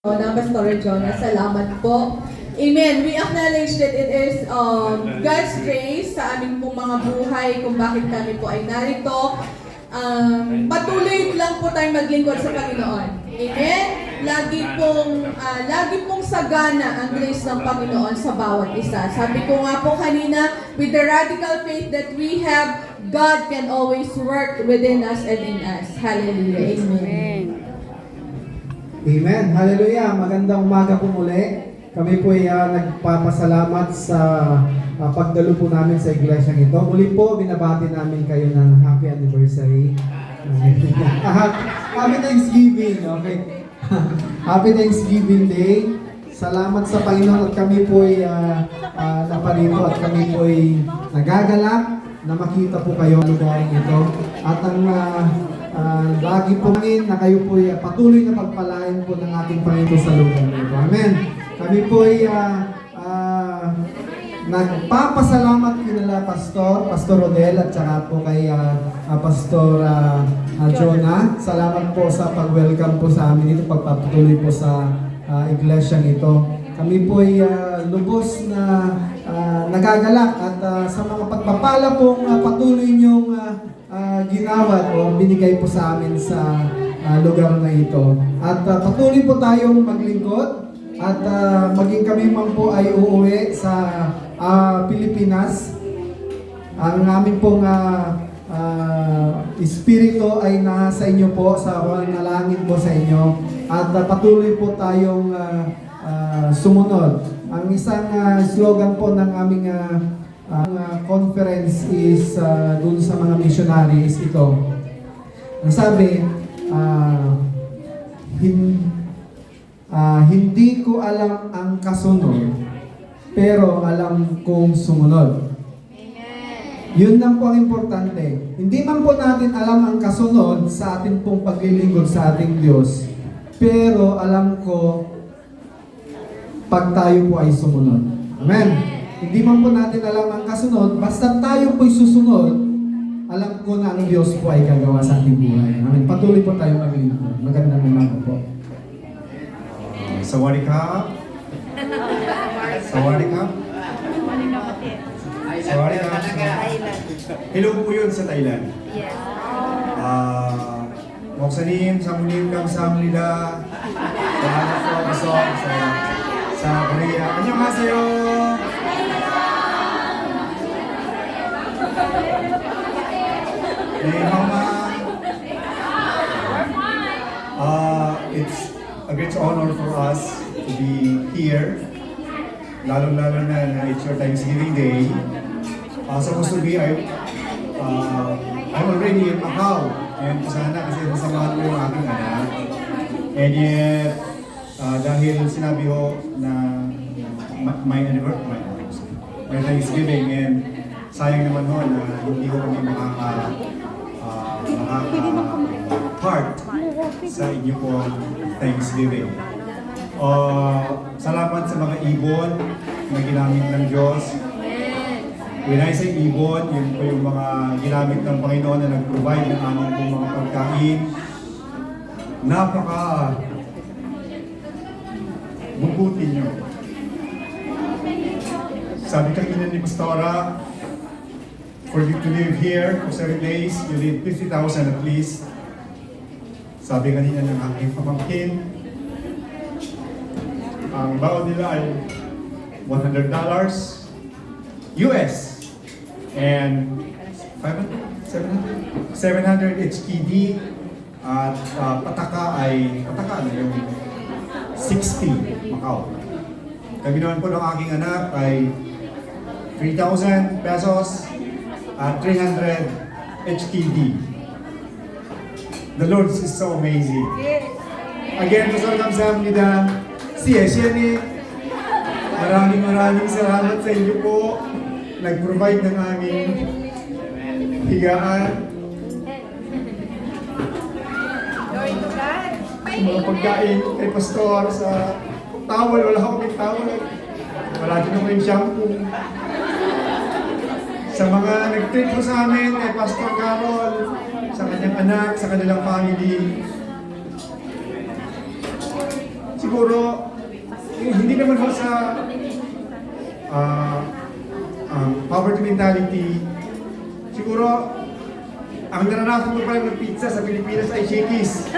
Jonah, Pastor Jonah, salamat po. Amen. We acknowledge that it is um, God's grace sa aming pong mga buhay kung bakit kami po ay narito. Um, patuloy lang po tayong maglingkod sa Panginoon. Amen. Lagi pong ah, lagi pong sagana ang grace ng Panginoon sa bawat isa. Sabi ko nga po kanina, with the radical faith that we have, God can always work within us and in us. Hallelujah. Amen. Amen. Hallelujah. Magandang umaga po muli. Kami po ay ah, nagpapasalamat sa ah, pagdalo po namin sa iglesia ito. Muli po, binabati namin kayo ng happy anniversary. Ah, happy Thanksgiving. Okay. happy Thanksgiving Day. Salamat sa Panginoon at kami po ay ah, ah, naparito at kami po ay nagagalak na makita po kayo sa lugar ito. At ang ah, ah, lagi po rin na kayo po ay patuloy na pagpalain po ng ating Panginoon sa lugar nito. Amen. Kami po ay ah, ah, nagpapasalamat kinala Pastor, Pastor Rodel at saka po kay ah, Pastor ah, ah, Jonah. Salamat po sa pag-welcome po sa amin dito, pagpapatuloy po sa ah, iglesyang ito. Kami po ay ah, lubos na ah, nagagalak at ah, sa mga pagpapala pong ah, patuloy niyong ah, ah, ginawat o binigay po sa amin sa ah, lugar na ito. At ah, patuloy po tayong maglingkod at ah, maging kami man po ay uuwi sa ah, Pilipinas. Ang amin pong ah, ah, espiritu ay nasa inyo po, sa nalangin po sa inyo. At ah, patuloy po tayong ah, ah, sumunod. Ang isang ah, slogan po ng aming ang ah, conference is ah, dun sa mga missionaries ito. Ang sabi, ah, hin- Ah, hindi ko alam ang kasunod, pero alam kong sumunod. Yun lang po ang importante. Hindi man po natin alam ang kasunod sa ating pong paglilingkod sa ating Diyos, pero alam ko pag tayo po ay sumunod. Amen. Hindi man po natin alam ang kasunod, basta tayo po'y susunod, alam ko na ang Diyos po ay gagawa sa ating buhay. Amen. Patuloy po tayo maglingkod. Magandang umaga po. Sawadee ka. Sawadee ka. Sawadee ka. Hello po yun sa Thailand. Yes. Ah, Moksanim, Samunim, Kamsamnida. Salamat po ako sa sa sa Korea. Annyeonghaseyo. Hey, Mama. Uh, it's a great honor for us to be here. Lalong-lalo na na it's your Thanksgiving Day. Uh, supposed to be, I, uh, I'm already in Macau. And sana kasi nasamahan ko yung aking anak. And yet, uh, dahil sinabi ko na my anniversary, my, my Thanksgiving, and sayang naman ho na hindi ko kami makaka, uh, makaka-part sa inyo po Thanksgiving. Uh, salamat sa mga ibon na ginamit ng Diyos. When I say ibon, yun po yung mga ginamit ng Panginoon na nag-provide ng aming mga pagkain. Napaka bubuti nyo. Sabi kanina ni Pastora, for you to live here for seven days, you need 50,000 at least. Sabi kanina ng aking pamangkin, ang baon nila ay $100 US and 500, 700, 700 HKD at ah, pataka ay pataka na yung 60 Macau. Kami naman po ng aking anak ay 3,000 pesos at 300 HKD. The Lord is so amazing. Again, gusto amin na siya siya ni Maraming maraming salamat sa inyo po. Nag-provide ng aming higaan, mga pagkain kay Pastor, sa towel, wala akong towel. Wala din ako yung shampoo. Sa mga nag-treat sa amin, kay Pastor Carol, sa kanyang anak, sa kanilang family. siguro, eh, hindi naman ho sa ah, um, poverty mentality, siguro, ang naranasan ko pa lang ng pizza sa Pilipinas ay Shakey's.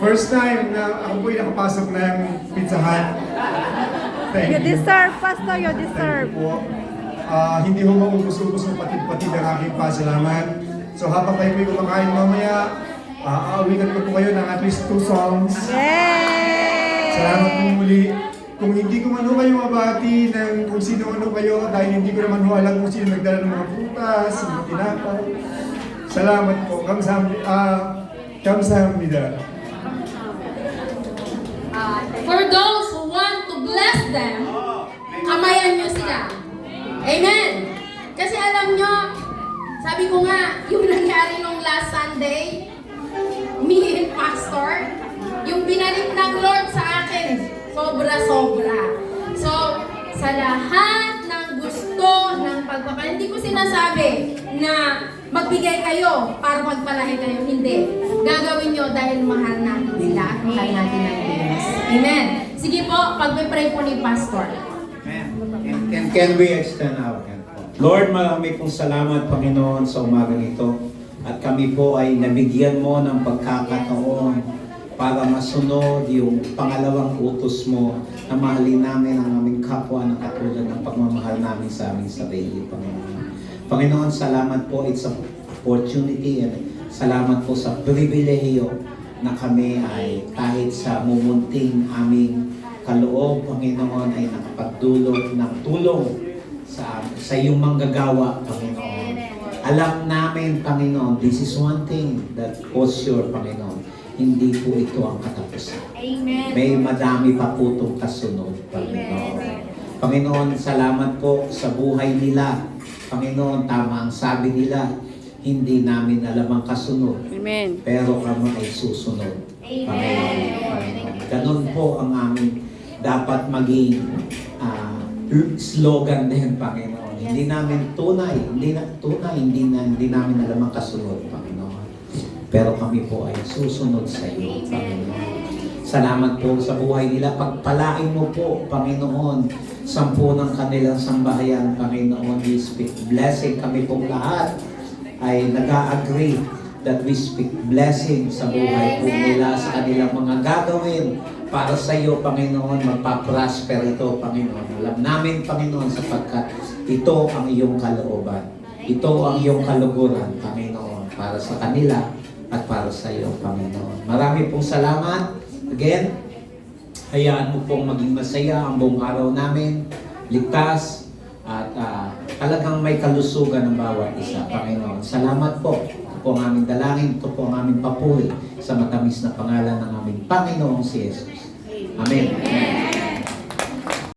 First time na ako po'y nakapasok ng Pizza Hut. Thank You you. deserve, Pastor, you Thank deserve. you po. Ah, hindi ho maubos-ubos ng patid-patid ang aking pasalamat. So habang kayo po'y kumakain mamaya, uh, aawikan ko po kayo ng at least two songs. Yay! Salamat po muli. Kung hindi ko man ho kayo mabati ng kung sino ano kayo, dahil hindi ko naman ho alam kung sino nagdala ng mga prutas, mga tinapay. Salamat po. Kamsahamnida. Ah, kamsahamnida. For those who want to bless them, kamayan nyo sila. Amen. Kasi alam nyo, sabi ko nga, yung nangyari nung last Sunday, me and Pastor, yung binalik ng Lord sa akin, sobra-sobra. So, sa lahat ng gusto ng pagpapala, hindi ko sinasabi na magbigay kayo para magpalahin kayo. Hindi. Gagawin nyo dahil mahal natin sila at mahal natin ang Diyos. Amen. Sige po, pagpe-pray po ni Pastor. And can, can we extend our hand? Lord, marami pong salamat, Panginoon, sa umaga nito. At kami po ay nabigyan mo ng pagkakataon para masunod yung pangalawang utos mo na mahalin namin ang aming kapwa na katulad ng pagmamahal namin sa aming sarili, Panginoon. Panginoon, salamat po. It's an opportunity and salamat po sa pribilehiyo na kami ay kahit sa mumunting aming kaloob, Panginoon, ay nakapagdulot ng tulong sa, sa iyong manggagawa, Panginoon. Alam namin, Panginoon, this is one thing that was sure, Panginoon. Hindi po ito ang katapusan. Amen. May madami pa po itong kasunod, Panginoon. Panginoon, salamat po sa buhay nila. Panginoon, tama ang sabi nila, hindi namin alam ang kasunod. Amen. Pero kami ay susunod. Panginoon, Panginoon. Ganun po ang aming dapat maging ah, slogan din, Panginoon. Hindi namin tunay, hindi na tunay, hindi na hindi namin alam ang kasunod, Panginoon. Pero kami po ay susunod sa iyo, Panginoon. Salamat po sa buhay nila. Pagpalain mo po, Panginoon, sampu ng kanilang sambahayan, Panginoon. We speak blessing kami pong lahat ay nag-agree that we speak blessing sa buhay po nila, sa kanilang mga gagawin para sa iyo, Panginoon, magpa-prosper ito, Panginoon. Alam namin, Panginoon, sapagkat ito ang iyong kalooban. Ito ang iyong kaluguran, Panginoon, para sa kanila at para sa iyo, Panginoon. Marami pong salamat. Again, hayaan mo pong maging masaya ang buong araw namin, ligtas, at ah, talagang may kalusugan ng bawat isa, Panginoon. Salamat po. Ito po ang aming dalangin, ito po ang aming papuri sa matamis na pangalan ng aming Panginoong si Jesus. Amen. Amen.